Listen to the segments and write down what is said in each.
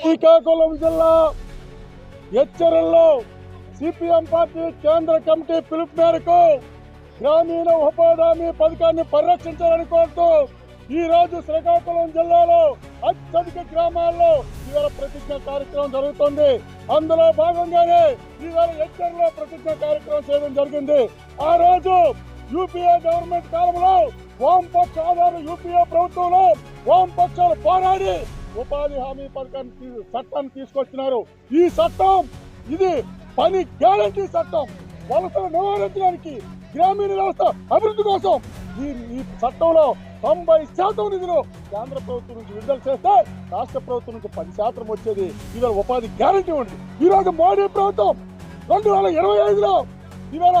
శ్రీకాకుళం జిల్లా ఎచ్చరల్లో CPM party కేంద్ర కమిటీ పిలుపు మేరకు గ్రామీణ ఉపాధి పథకాన్ని పరిరక్షించాలని కోరుతూ ఈ రోజు శ్రీకాకుళం జిల్లాలో అత్యధిక గ్రామాల్లో ఇవాళ ప్రతిజ్ఞ కార్యక్రమం జరుగుతుంది. అందులో భాగంగానే ఇవాళ ఎచ్చర్లో ప్రతిజ్ఞ కార్యక్రమం చేయడం జరిగింది. ఆ రోజు యూపీఏ గవర్నమెంట్ కాలంలో వామపక్ష ఆధార యూపీఏ ప్రభుత్వంలో వామపక్షాలు పోరాడి ఉపాధి హామీ పథకాన్ని చట్టాన్ని తీసుకొచ్చినారు. ఈ చట్టం ఇది పని గ్యారంటీ చట్టం. వలసలు నివారించడానికి గ్రామీణ వ్యవస్థ అభివృద్ధి కోసం ఈ ఈ చట్టంలో తొంభై శాతం నిధులు కేంద్ర ప్రభుత్వం నుంచి విడుదల చేస్తే రాష్ట్ర ప్రభుత్వం నుంచి పది శాతం వచ్చేది. ఇవాళ ఉపాధి గ్యారంటీ ఉంది. ఈరోజు మోడీ ప్రభుత్వం రెండు వేల ఇరవై ఐదులో ఇవాళ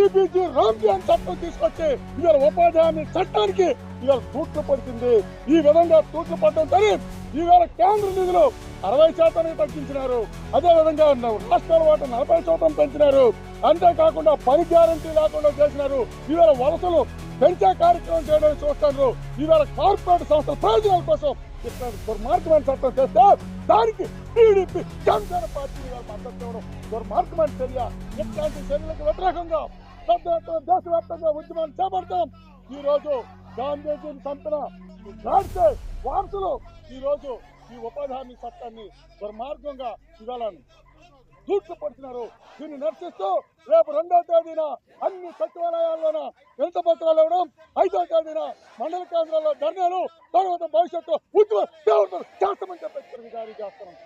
ఈబీజీ రామ్జీ అని చట్టం తీసుకొచ్చి ఇవాళ ఉపాధి హామీ చట్టానికి ఇవాళ తూట్లు పడుతుంది. ఈ విధంగా తూట్లు పడడం సరే ఇవాళ కేంద్ర నిధులు అరవై శాతానికి తగ్గించినారు. అదే విధంగా రాష్ట్రాల వాటి నలభై శాతం పెంచినారు. అంతేకాకుండా పని గ్యారంటీ లేకుండా చేసినారు. ఇవాళ వలసలు పెంచే కార్యక్రమం చేయడానికి చూస్తున్నారు. ఇవాళ కార్పొరేట్ సంస్థల ప్రయోజనాల కోసం దుర్మార్గమైన చట్టం చేస్తే దానికి టీడీపీ జనసేన పార్టీ మద్దతు ఇవ్వడం దుర్మార్గమైన చర్య. ఇట్లాంటి చర్యలకు వ్యతిరేకంగా పెద్ద ఎత్తున దేశవ్యాప్తంగా ఉద్యమాన్ని చేపడతాం. ఈ రోజు గాంధీజీని చంపిన ఈ గాడ్సే వారసులు ఈ రోజు ఈ ఉపాధి హామీ చట్టాన్ని దుర్మార్గంగా ఇవాళ దూడ్చిపడుతున్నారు దీన్ని నర్శిస్తూ రేపు రెండో తేదీన అన్ని సచివాలయాల్లోన ఎంత పత్రాలు ఇవ్వడం ఐదో తేదీన మండల కేంద్రాల్లో ధర్నాలు తర్వాత భవిష్యత్తు ఉద్యమ తీవ్రతలు చేస్తామని చెప్పేసి జారీ చేస్తున్నాం.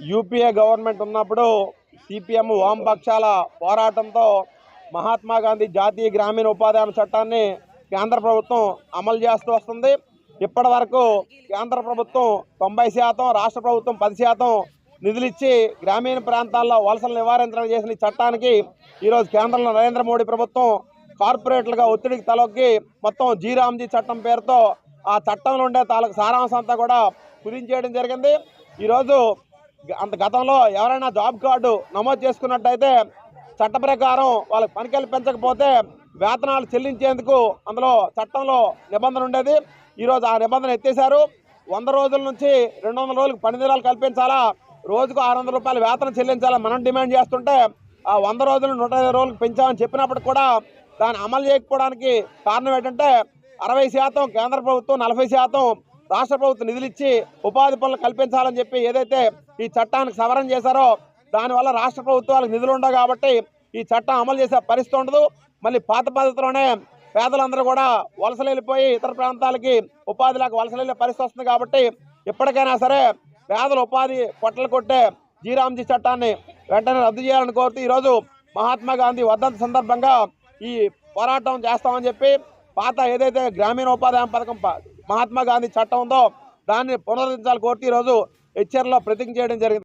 యూపీఏ గవర్నమెంట్ ఉన్నప్పుడు సిపిఎం వామపక్షాల పోరాటంతో మహాత్మా గాంధీ జాతీయ గ్రామీణ ఉపాధి హామీ చట్టాన్ని కేంద్ర ప్రభుత్వం అమలు చేస్తూ వస్తుంది. ఇప్పటి వరకు కేంద్ర ప్రభుత్వం తొంభై శాతం రాష్ట్ర ప్రభుత్వం పది శాతం నిధులిచ్చి గ్రామీణ ప్రాంతాల్లో వలసలు నివారించడం చేసిన ఈ చట్టానికి ఈరోజు కేంద్రంలో నరేంద్ర మోడీ ప్రభుత్వం కార్పొరేట్లుగా ఒత్తిడికి తలొక్కి మొత్తం జీరామ్జీ చట్టం పేరుతో ఆ చట్టంలో ఉండే తాలూకు సారాంశం అంతా కూడా కుదించేయడం జరిగింది. ఈరోజు అంత గతంలో ఎవరైనా జాబ్ కార్డు నమోదు చేసుకున్నట్టయితే చట్ట ప్రకారం వాళ్ళకి పని పెంచకపోతే వేతనాలు చెల్లించేందుకు అందులో చట్టంలో నిబంధన ఉండేది. ఈరోజు ఆ నిబంధన ఎత్తేశారు. వంద రోజుల నుంచి రెండు వందల రోజులకు పని దినాలు కల్పించాలా? రోజుకు ఆరు వందల రూపాయలు వేతనం చెల్లించాలా? మనం డిమాండ్ చేస్తుంటే ఆ వంద రోజులు నూట ఇరవై రోజులకు పెంచామని చెప్పినప్పుడు కూడా దాన్ని అమలు చేయకపోవడానికి కారణం ఏంటంటే అరవై శాతం కేంద్ర ప్రభుత్వం నలభై శాతం రాష్ట్ర ప్రభుత్వం నిధులు ఇచ్చి ఉపాధి పనులు కల్పించాలని చెప్పి ఏదైతే ఈ చట్టానికి సవరణ చేశారో దానివల్ల రాష్ట్ర ప్రభుత్వాలకు నిధులు ఉండవు కాబట్టి ఈ చట్టం అమలు చేసే పరిస్థితి ఉండదు. మళ్ళీ పాత పద్ధతిలోనే పేదలందరూ కూడా వలసలు వెళ్ళిపోయి ఇతర ప్రాంతాలకి ఉపాధిలకు వలసలు వెళ్ళే పరిస్థితి వస్తుంది కాబట్టి ఇప్పటికైనా సరే పేదల ఉపాధి పొట్టలు కొట్టే జీరాంజీ చట్టాన్ని వెంటనే రద్దు చేయాలని కోరుతూ ఈరోజు మహాత్మా గాంధీ వర్ధంతి సందర్భంగా ఈ పోరాటం చేస్తామని చెప్పి పాత ఏదైతే గ్రామీణ ఉపాధి హామీ పథకం మహాత్మా గాంధీ చట్టం ఉందో దాన్ని పునరుద్ధరించాలి కోర్టు ఈరోజు హెచ్చరిలో ప్రతిజ్ఞ చేయడం జరిగింది.